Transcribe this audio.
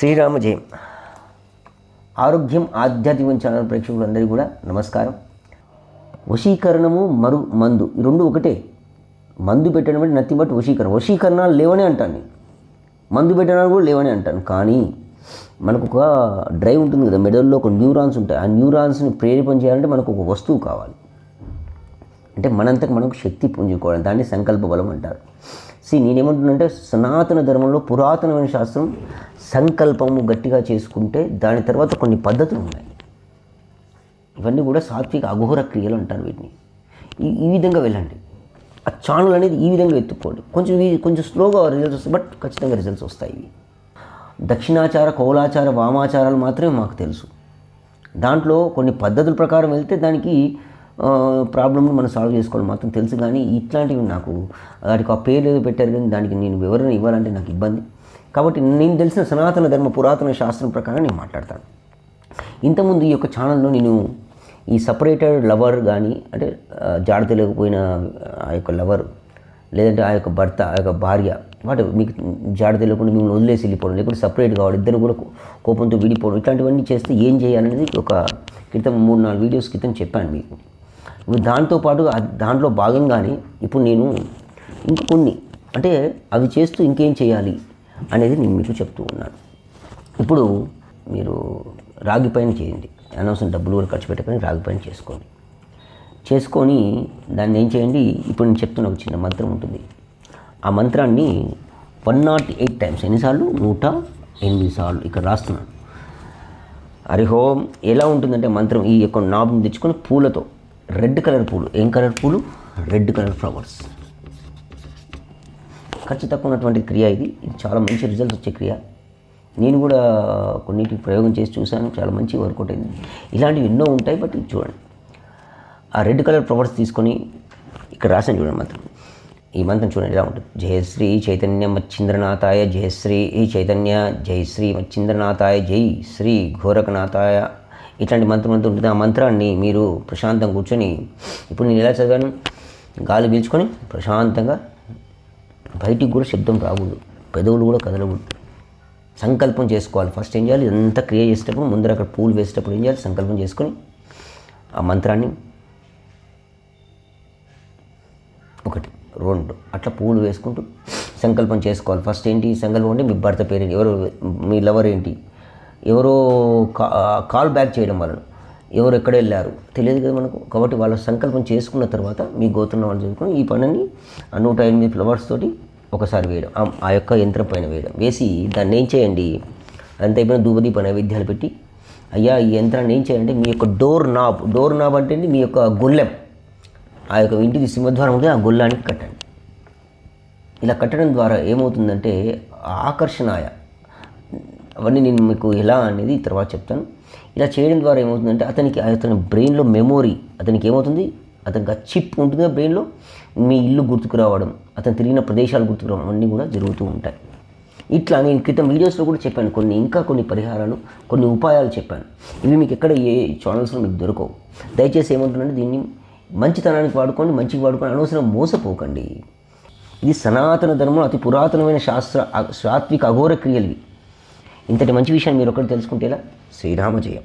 శ్రీరామ జయం ఆరోగ్యం ఆధ్యాత్మికం ఛానల్ ప్రేక్షకులందరికీ కూడా నమస్కారం. వశీకరణము మరు మందు ఈ రెండు ఒకటే. మందు పెట్టడం అంటే నథింగ్ బట్ వశీకరణ. వశీకరణాలు లేవనే అంటాను నేను. మందు పెట్టడాలు కూడా లేవనే అంటాను. కానీ మనకు ఒక డ్రైవ్ ఉంటుంది కదా మెడల్లో ఒక న్యూరాన్స్ ఉంటాయి. ఆ న్యూరాన్స్ని ప్రేరేపణ చేయాలంటే మనకు ఒక వస్తువు కావాలి. అంటే మనంతకు మనకు శక్తి పుంజుకోవడం దాన్ని సంకల్ప బలం అంటారు. సి నేనేమంటున్నానంటే సనాతన ధర్మంలో పురాతనమైన శాస్త్రం సంకల్పము గట్టిగా చేసుకుంటే దాని తర్వాత కొన్ని పద్ధతులు ఉన్నాయి. ఇవన్నీ కూడా సాత్విక అఘోర క్రియలు అంటారు వీటిని. ఈ ఈ విధంగా వెళ్ళండి. ఆ ఛానల్ అనేది ఈ విధంగా ఎత్తుక్కోండి కొంచెం కొంచెం స్లోగా రిజల్ట్స్ వస్తాయి బట్ ఖచ్చితంగా రిజల్ట్స్ వస్తాయి ఇవి. దక్షిణాచార కౌలాచార వామాచారాలు మాత్రమే మాకు తెలుసు. దాంట్లో కొన్ని పద్ధతుల ప్రకారం వెళ్తే దానికి ప్రాబ్లమ్ని మనం సాల్వ్ చేసుకోవడం మాత్రం తెలుసు కానీ ఇట్లాంటివి నాకు వాటికి ఆ పేరు ఏదో పెట్టారు కానీ దానికి నేను వివరణ ఇవ్వాలంటే నాకు ఇబ్బంది. కాబట్టి నేను తెలిసిన సనాతన ధర్మ పురాతన శాస్త్రం ప్రకారం నేను మాట్లాడతాను. ఇంతకుముందు ఈ యొక్క ఛానల్లో నేను ఈ సపరేటెడ్ లవర్ కానీ అంటే జాడతలేకపోయిన జాడ తెలియకపోయిన ఆ యొక్క లవర్ లేదంటే ఆ యొక్క భర్త ఆ యొక్క భార్య వాటి మీకు జాడ తెలియకుండా మిమ్మల్ని వదిలేసి వెళ్ళిపోవడం లేకుంటే సపరేట్ కావడం ఇద్దరు కూడా కోపంతో విడిపోవడం ఇట్లాంటివన్నీ చేస్తే ఏం చేయాలనేది ఒక క్రితం మూడు నాలుగు వీడియోస్ క్రితం చెప్పాను మీకు. దాంతోపాటు ఆ- దాంట్లో భాగంగానే ఇప్పుడు నేను ఇంకా కొన్ని అంటే అవి చేస్తూ ఇంకేం చేయాలి అనేది నేను మీకు చెప్తూ ఉన్నాను. ఇప్పుడు మీరు రాగి పైన చేయండి. అనవసరం డబ్బులు కూడా ఖర్చు పెట్టకుండా రాగి పైన చేసుకోండి. చేసుకొని దాన్ని ఏం చేయండి? ఇప్పుడు నేను చెప్తున్న ఒక చిన్న మంత్రం ఉంటుంది. ఆ మంత్రాన్ని వన్ నాట్ ఎయిట్ టైమ్స్ ఎన్నిసార్లు? నూట ఎనిమిది సార్లు ఇక్కడ రాస్తున్నాను. అరిహోం ఎలా ఉంటుందంటే మంత్రం ఈ యొక్క నాబ్ని తెచ్చుకొని పూలతో రెడ్ కలర్ పూలు. ఏం కలర్ పూలు? Red colour flowers. ఖర్చు తక్కువ ఉన్నటువంటి క్రియ ఇది. ఇది చాలా మంచి రిజల్ట్స్ వచ్చే క్రియ. నేను కూడా కొన్నిటికి ప్రయోగం చేసి చూశాను. చాలా మంచి వర్కౌట్ అయింది. ఇలాంటివి ఎన్నో ఉంటాయి బట్ ఇది చూడండి. ఆ రెడ్ కలర్ ఫ్లవర్స్ తీసుకొని ఇక్కడ రాసాను చూడండి మంత్రం. ఈ మంత్రం చూడండి ఇలా ఉంటుంది. జయశ్రీ చైతన్య మచ్చింద్రనాథాయ జయశ్రీ చైతన్య జయశ్రీ మచ్చింద్రనాథాయ జై శ్రీ ఘోరకనాథాయ ఇట్లాంటి మంత్రం అంతా ఉంటుంది. ఆ మంత్రాన్ని మీరు ప్రశాంతంగా కూర్చొని ఇప్పుడు నేను ఎలా చదివాను? గాలి పీల్చుకొని ప్రశాంతంగా బయటికి కూడా శబ్దం రాకూడదు. పెదవులు కూడా కదలకూడదు. సంకల్పం చేసుకోవాలి. ఫస్ట్ ఏం చేయాలి? ఇదంతా క్రియ చేసేటప్పుడు ముందర అక్కడ పూలు వేసేటప్పుడు ఏం చేయాలి? సంకల్పం చేసుకొని ఆ మంత్రాన్ని ఒకటి రెండు అట్లా పూలు వేసుకుంటూ సంకల్పం చేసుకోవాలి. ఫస్ట్ ఏంటి? సంకల్పం అంటే మీ భర్త పేరేంటి? ఎవరు? మీ లవర్ ఏంటి? ఎవరో కా- కాల్ బ్యాక్ చేయడం వలన ఎవరు ఎక్కడ వెళ్ళారు? తెలియదు కదా మనకు. కాబట్టి వాళ్ళ సంకల్పం చేసుకున్న తర్వాత మీ గోత్రం వాళ్ళు చదువుకుని ఈ పనిని ఆ నూట ఎనిమిది ఫ్లవర్స్ తోటి ఒకసారి వేయడం. ఆ- యొక్క యంత్రం పైన వేయడం. వేసి దాన్ని ఏం చేయండి? అంత అయిపోయిన దూపదీప నైవేద్యాలు పెట్టి అయ్యా ఈ యంత్రాన్ని ఏం చేయండి మీ యొక్క డోర్ నాబ్ డోర్ నాబ్ అంటే మీ యొక్క గొల్లెం. ఆ యొక్క ఇంటికి సింహద్వారం ఉంటుంది ఆ గొల్లానికి కట్టండి. ఇలా కట్టడం ద్వారా ఏమవుతుందంటే ఆకర్షణాయ అవన్నీ నేను మీకు ఎలా అనేది తర్వాత చెప్తాను. ఇలా చేయడం ద్వారా ఏమవుతుందంటే అతనికి అతని బ్రెయిన్లో మెమొరీ అతనికి ఏమవుతుంది? అతనికి ఆ చిప్ ఉంటుంది బ్రెయిన్లో మీ ఇల్లు గుర్తుకు రావడం అతను తిరిగిన ప్రదేశాలు గుర్తుకు రావడం అన్నీ కూడా జరుగుతూ ఉంటాయి. ఇట్లా నేను క్రితం వీడియోస్లో కూడా చెప్పాను కొన్ని ఇంకా కొన్ని పరిహారాలు కొన్ని ఉపాయాలు చెప్పాను. ఇవి మీకు ఎక్కడ ఏ ఛానల్స్లో మీకు దొరకవు. దయచేసి ఏమంటున్నాను దీన్ని మంచితనానికి వాడుకోండి మంచికి వాడుకొని అనవసరం మోసపోకండి. ఇది సనాతన ధర్మం అతి పురాతనమైన శాస్త్ర సాత్విక అఘోర క్రియలు ఇవి. ఇంతటి మంచి విషయాన్ని మీరు ఒకటి తెలుసుకుంటేలా శ్రీరామ జయం